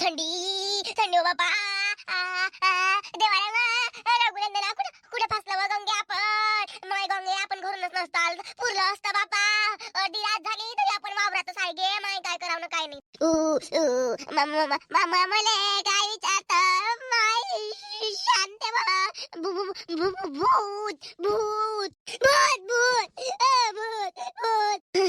थंडी थंडी हो बापा देवाला रघुनंदना कुठं कुठं फसलं व गंगे आपण? माय गंगे आपण घरूनच नसताल. पुरलं असतं बापा अर्धी रात झाली तरी आपण वावरातच आहे गे. माय काय करावं काय नाही. मामा मले काय विचारत? माय शांत भूत भूत भूत भूत.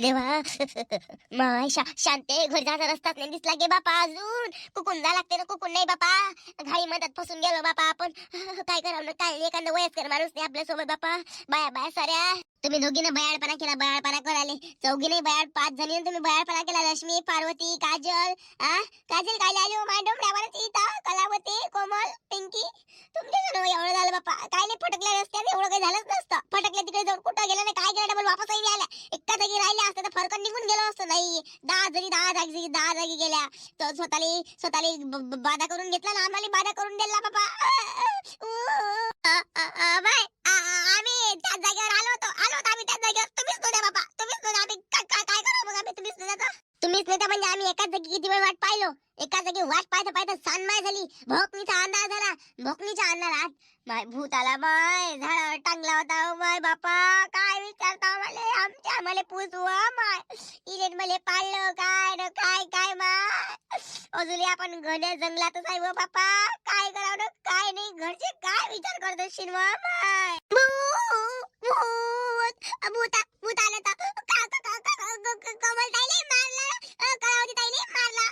देवा. माय शा शांते घर रस्ताच नाही दिसला गे बापा अजून. कुकून जा लागते ना कुकून नाही बापा. घाई मधात फसून गेलो बापा आपण. काय करावं काय एखादं वयस्कर माणूस नाही आपल्यासोबत बापा. बाया बाया साऱ्या. तुम्ही दोघीनं बयाळपणा केला बयाळपणा कराले चौघीने बयाळ पाच झाली तुम्ही बयाळपणा केला. रश्मी पार्वती काजल आ? काजल काय आली हो माझ्या डोंबऱ्यावर इथं. कलावती कोमल पिंकी. तुमच्या एवढं झालं बाप्पा. काय नाही फटकल्या रस्त्यात एवढं काही झालंच नसतं. फटकल्या तिकडे जाऊन कुठं गेलं नाही काय केलं डबल वापसही नाही आल्या. एका जागी राहिल्या असतं तर फरकन निघून गेलो असतं. नाही दहा जरी दहा जागी दहा जागी गेल्या. तर स्वतःला स्वतःला बाधा करून घेतला ना आम्हाला बाधा करून दिला बाबा आम्ही त्या जागेवर आलो होतो. आलो होतो आम्ही त्याच जागेवर तुम्हीच नव्हत्या बाबा तुम्हीच नव्हत्या आम्ही का- का- काय करा मग आम्ही? तुम्हीच नव्हत्या तर? तुम्हीच नव्हत्या म्हणजे आम्ही एकाच जागी किती वेळ वाट पाहिलो? एका जागी वाट पाहता पाहता सानमाय झाली. भोकणीचा अंधार झाला. भोकणीच्या अंधारात माय भूत आला माय झाडावर टांगला होता हो माय बापा. काय विचारता हो मले? आमच्या मले पुसवा हो माय. इलेट मले पाळलं काय न काय काय माय? अजूनही आपण घड्या जंगलातच आहे व बापा. काय करावं न काय नाही. घरचे काय विचार करत शिनवा माय? भूत भूत भूता भूत आलं तर कमल ताईले मारलं. कलावती ताईले मारला.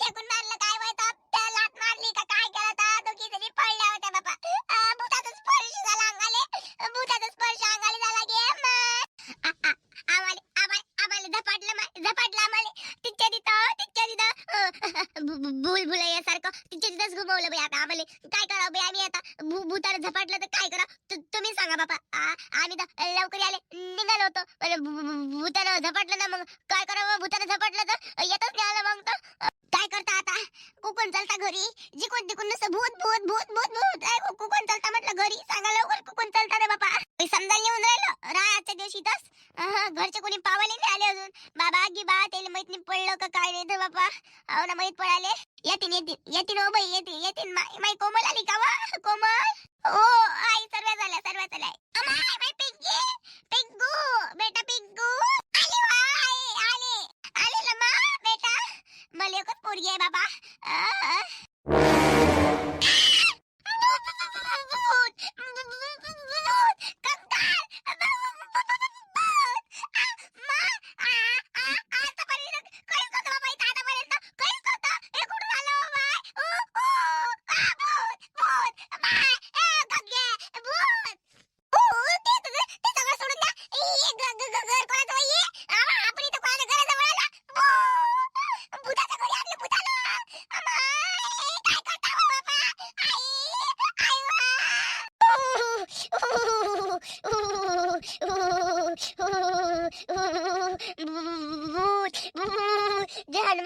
फेकून मारलं काय व्हायचं त्या लात मारली का काय केलं तर दोघी जणी पडल्या होत्या बापा. भूताचा स्पर्श झाला अंगाले. भूताचा स्पर्श अंगाले झाला गे माय. आ- झपाटलं झपाटलं आम्हाले. तिच्या तिथं तिच्या तिथं. भू- भू- सारखं तिच्या तिथंच घुमवलं बाई आता आम्हाला काय करावं बाई आम्ही आता भू भूताला झपाटलं तर काय करावं तु- तुम्ही सांगा बापा आ- आम्ही तर लवकर आले निघालो होतो पण भू- भू- भूतानं झपाटलं ना मग काय करावं? भूताने झपटलं तर? येतच नाही आलं मग तर? काय करता आता? कुकून चालता घरी? जिकून तिकून नुसतं भूत भूत भूत भूत भूत. काय कुकून चालता म्हटलं घरी? सांगा लवकर कुकून चालता रे बापा. काही समजायला येऊन राहिलं? राहाच्या दिवशी तस. घरचे कोणी पावाले नाही आले अजून. बाबा की बा त्याला माहीत नाही पडलं का काय नाही तर बापा. हो ना माहीत पडाले. येतीन येतील येतीन ओ बाई येतील येतीन. माई कोमल आली का वा? कोमल? ओ आई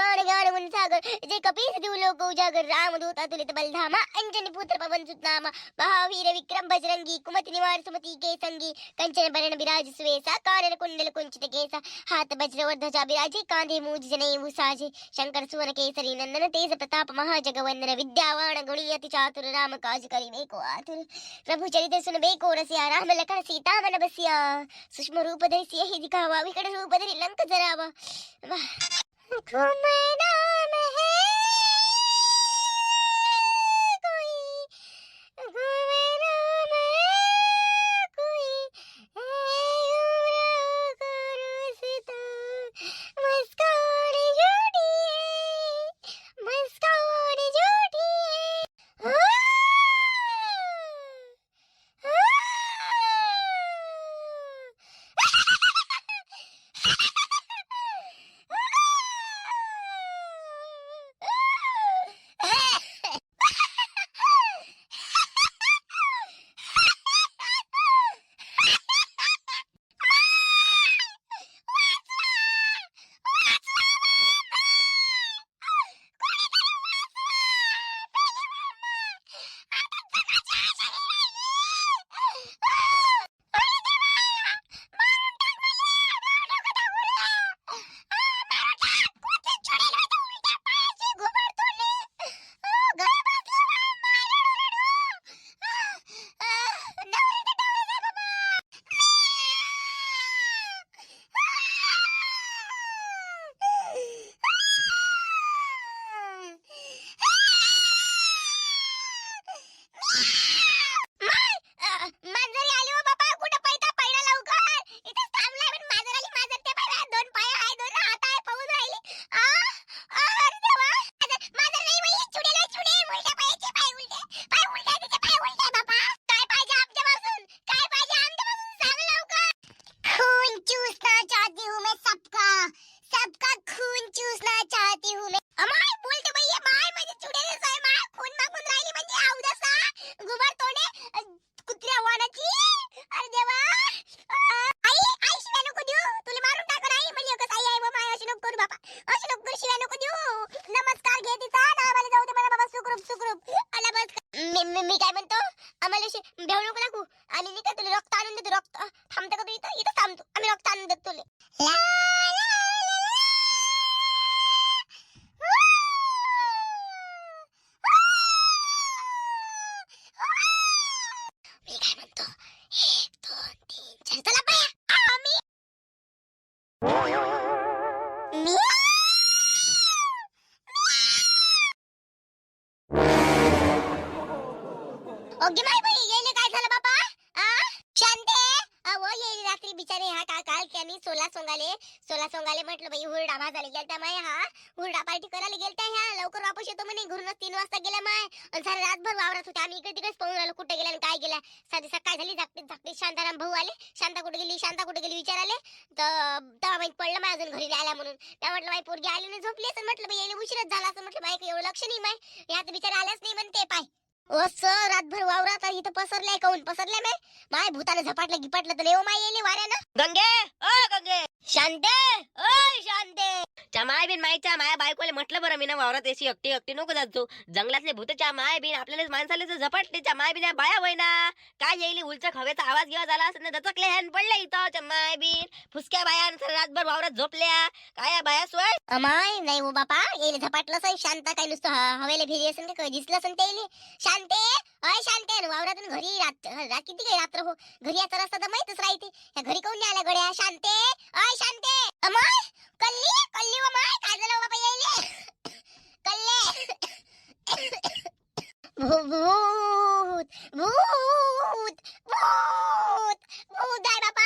जे हनुमान उन सागर. जे कपीस देव लोक उजागर. राम दूत अतुलित बलधामा. अंजनी पुत्र पवन सुतनामा महावीर विक्रम बजरंगी. कुमति निवार सुमति के संगी. कंचन बरण विराज सुवेसा. कारण कुंडल कुंचित केसा. हाथ वज्र और ध्वजा विराजे कांधे मूज जनेऊ साजे. शंकर सुवन केसरी नंदन तेज प्रताप महाजगवंदन. विद्यावान गुणी अति चातुर. राम काज करिबे को आतुर. प्रभु चरित सुनबे को रसिया. राम लखन सीता मन बसिया. सूक्ष्म रूप धरि सियहि दिखावा. विकट रूप धरि लंक जरावा. वाह। Come right on. बिचारे हा का काल त्यांनी सोला सोंगाले. सोला सोंगाले म्हटलं बाई हुरडा भाजायला गेलता माय हा. हुरडा पार्टी करायला गेलता ह्या. लवकर वापस येतो म्हणे. घरूनच तीन वाजता गेला माय. आणि सारे रातभर वावरात होते. आम्ही इकडे तिकडेच पाहून आलो कुठे गेला आणि काय गेला. साधी सकाळ झाली झाकटीत झाकते शांताराम भाऊ आले. शांता कुठे गेली? शांता कुठे गेली? विचाराले तर तेव्हा माहीत पडलं माय अजून घरी आला म्हणून. त्या म्हटलं बाई पोरगी आली नाही झोपली असं म्हटलं बाई यायला उशीरच झाला असं म्हटलं बाई एवढं लक्ष नाही माय. यात बिचारे आल्याच नाही म्हणते पाय. ओ सर रातभर वावरात आणि इथं पसरलाय काऊन पसरलाय माय माय भूताने झपाटलं गिपाटलं तर लेव माय येले वाऱ्यानं. गंगे ओ गंगे. शांते ओ शांते. च्या माय बिन मायचा माया बायकोले म्हटलं बरं मी ना वावरात एसी एकटी एकटी नको जात जाऊ. जंगलातले भूतच्या माय बिन आपल्याला माणसाला झपाटले चा माय बिन या बाया होईना. काय येईल उलचक हवेचा आवाज घेवा झाला असं ना दचकले हॅन पडले इथं चा माय बिन. फुसक्या बाया सर रातभर वावरात झोपल्या. काय या बाया सोय? अमाय नाही ओ बापा येले झपाटलं सई शांत काय नुसतं ह- हवेला फिरी असेल का काही दिसलं असेल त्याले शांत शांते अय शांते वावरातून घरी रात किती काही रात्र हो? घरी याचा रस्ता तर माहितच राहते. ह्या घरी कोण आल्या आला गड्या? शांते अय शांते अमाय कल्ली कल्ली व माय. काय झालं बाबा येईल कल्ले. भू- भूत भूत भूत भूत. आहे बाबा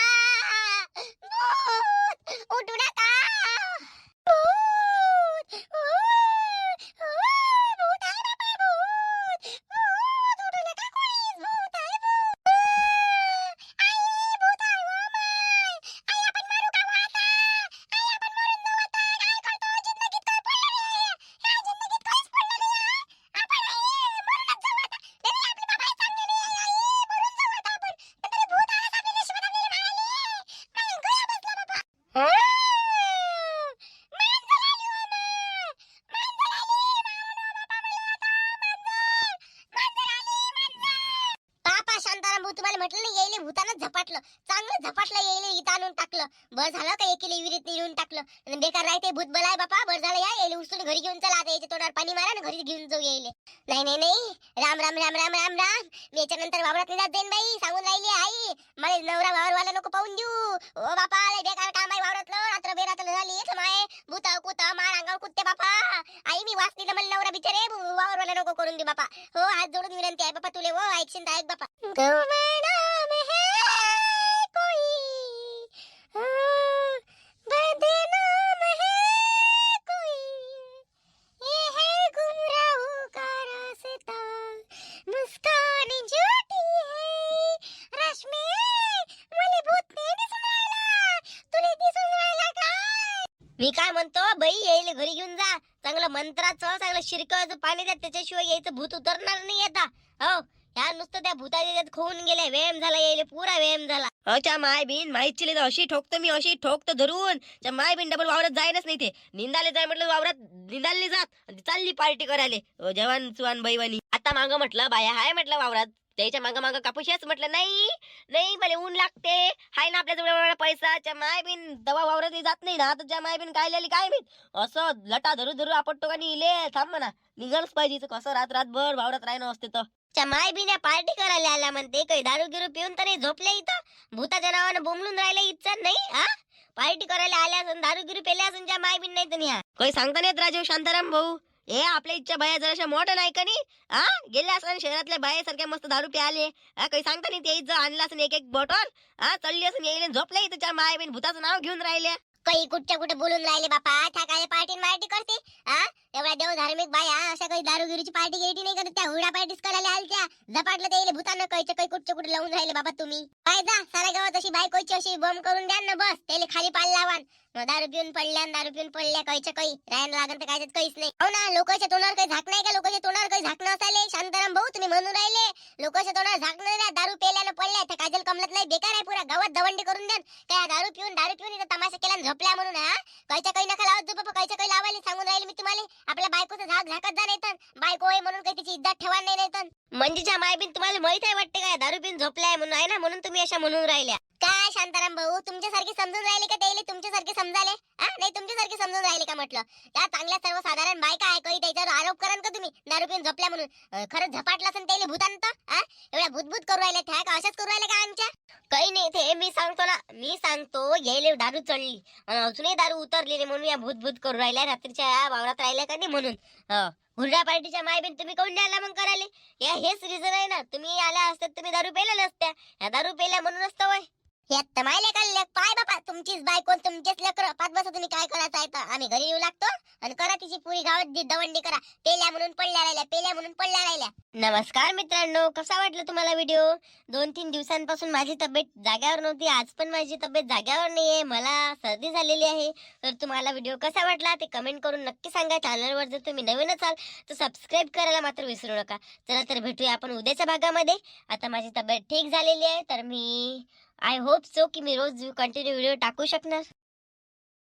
तुम्हाला म्हटलं नाही येईले भूतानं झपाटलं. चांगलं झपाटलं येईले इथं आणून टाकलं. बरं झालं का एकीले विहिरीत नेऊन टाकलं. बेकार राहते भूत बलाय बापा. बरं झालं या येईल उचलून घरी घेऊन चला. आता याच्या तोंडावर पाणी मारा आणि घरी घेऊन जाऊ येईले नाही नाही नाही. राम राम राम राम राम राम. मी याच्यानंतर वावरात निघत देईन बाई. सांगून राहिली आई. मला नवरा वावरवाला नको पाहून देऊ. ओ बापा लय बेकार काम आहे वावरातलं. रात्र बेरात्र झाली. इथं माय. भूत कुत मार अंगावर कुत्ते बापा. आई मी वाचली मला नवरा बिचारे वावरवाला नको करून दे बापा. हो हात जोडून विनंती आहे बापा तुले. हो ऐकशील ऐक बापा. मी काय म्हणतो बाई येईल घरी घेऊन जा. चांगलं मंत्राचं चांगलं शिरकावायचं पाणी द्या त्याच्याशिवाय यायचं भूत उतरणार नाही आता. हो ह्या नुसतं त्या भूताच्या याच्यात खोवून गेल्या व्यायाम झाला यायले पुरा व्यायाम झाला. अ च्या माय बिन माहिती तर अशी ठोकतो मी अशी ठोकतो धरून. च्या माय बिन डबल वावरात जायनच नाही ते. निंदाले जाय म्हटलं वावरात निंदाले जात. चालली पार्टी करायला. जवान सुवान बैवानी. आता मागं म्हटलं बाया हाय म्हटलं वावरात. त्याच्या मागं मागं कापूस म्हटलं नाही नाही मला ऊन लागते. हाय ना आपल्या जवळ पैसा च्या माय बिन दवा वावरात जात नाही ना तर च्या माय बिन काय लिहिली काय माहीत? असं लटा धरू धरू आपटतो का इले थांब म्हणा. निघालच पाहिजे कसं रात रातभर वावरात राहणं असते तर. च्या माय बिन्या पार्टी करायला आला म्हणते काही दारू गिरू पिऊन तरी झोपले इथं? भूताच्या नावानं बोंबलून राहिलं इच्छा नाही हा? पार्टी करायला आल्या असून दारू गिरू पेल्या असून ज्या माय बिन नाही तर काही सांगता नाहीत राजीव शांताराम भाऊ. हे आपल्या इच्छा बाया जराशा मोठं नाही का हा गेले असं शहरातल्या बायासारख्या मस्त दारू प्याले. हा काही सांगता नाही ते इथं आणलं असं एक एक बॉटल हा चढली असून येईल झोपले तुझ्या त्या माय बिन भूताचं नाव घेऊन राहिले. काही कुठच्या कुठे बोलून राहिले बापा? काय पार्टी मार्टी करते. हा एवढ्या देव धार्मिक बाया अशा काही दारूगिरीची पार्टी गेटी नाही करत त्या हुडा पार्टीच करायला आलत्या. झपाटलं ते भूतानं काही काही कुठचे कुठे लावून राहिले बाबा तुम्ही. काय जा साऱ्या गावात अशी बायकोची अशी बॉम्ब करून द्या ना बस त्याला खाली पाल लावान. मग दारू पिऊन पडल्या दारू पिऊन पडल्या काहीच्या काही. राहायला लागत तर काहीच काहीच नाही. हो ना लोकांच्या तोंडावर काही झाक नाही का? लोकांच्या तोंडावर काही झाक नसायले? शांताराम भाऊ तुम्ही म्हणून राहिले. लोकांच्या तोंडावर झाक नाही दारू पेल्यानं पडल्या. त्या काजल कमलत नाही बेकार आहे पुरा. गावात दवंडी करून द्या. काय दारू पिऊन दारू पिऊन इथं तमाशा केला झोपल्या म्हणून हा? काहीच्या काही नका लावत जो बाबा काहीच्या काही लावायला सांगून राहिले मी तुम्हाला. आपल्या बायकोचं झाक झाकत जा नाही तर बायको आहे म्हणून काही तिची इज्जत ठेवा नाही नाही तर मंजूच्या मायबीन तुम्हाला माहीत आहे वाटते काय? दारू पिऊन झोपलाय म्हणून आहे ना? म्हणून तुम्ही अशा म्हणून राहिल्या. काय शांताराम भाऊ? तुमच्यासारखी समजून राहिले का त्याला तुमच्यासारखे समजाले? हा? नाही तुमच्यासारखे समजून राहिले का म्हटलं? त्या चांगल्या सर्वसाधारण बायका आहे काही त्याच्यावर आरोप कराल का तुम्ही? दारू पिऊन झोपल्या म्हणून. खरंच झपाटला असेल त्याला भूतांत हा? एवढ्या भूतभूत करू राहिल्या त्या का अशाच करू राहिल्या का आमच्या? काही नाही ते मी सांगतो ना मी सांगतो यायले दारू चढली. आणि अजूनही दारू उतरलेली म्हणून या भूत भूत करू राहिल्या रात्रीच्या या वावरात राहिल्या का नाही म्हणून. हुरडा पार्टीच्या मायबीन तुम्ही कोण द्यायला मग कराले या हेच रिझन आहे ना. तुम्ही आल्या असतात तुम्ही दारू पेल्या नसत्या. या दारू पेल्या म्हणून असतं वय. हे मायले का पाय बापा तुमचीच बायको तुमचेच लेकर. पाच बसा तुम्ही काय करायचं आहे तर? आम्ही घरी येऊ लागतो आणि करा तिची पुरी गावात दवंडी करा. पेल्या म्हणून पडल्या राहिल्या पेल्या म्हणून पडल्या राहिल्या. नमस्कार मित्रांनो कसा वाटला तुम्हाला व्हिडिओ? दोन तीन दिवसांपासून माझी तब्येत जाग्यावर नव्हती. आज पण माझी तब्येत जाग्यावर नाहीये. मला सर्दी झालेली आहे. तर तुम्हाला व्हिडिओ कसा वाटला ते कमेंट करून नक्की सांगा. चॅनलवर जर तुम्ही नवीन असाल तर सबस्क्राईब करायला मात्र विसरू नका. चला तर भेटूया आपण उद्याच्या भागामध्ये. आता माझी तब्येत ठीक झालेली आहे तर मी आय होप सो की मी रोज कंटिन्यू व्हिडिओ टाकू शकणार.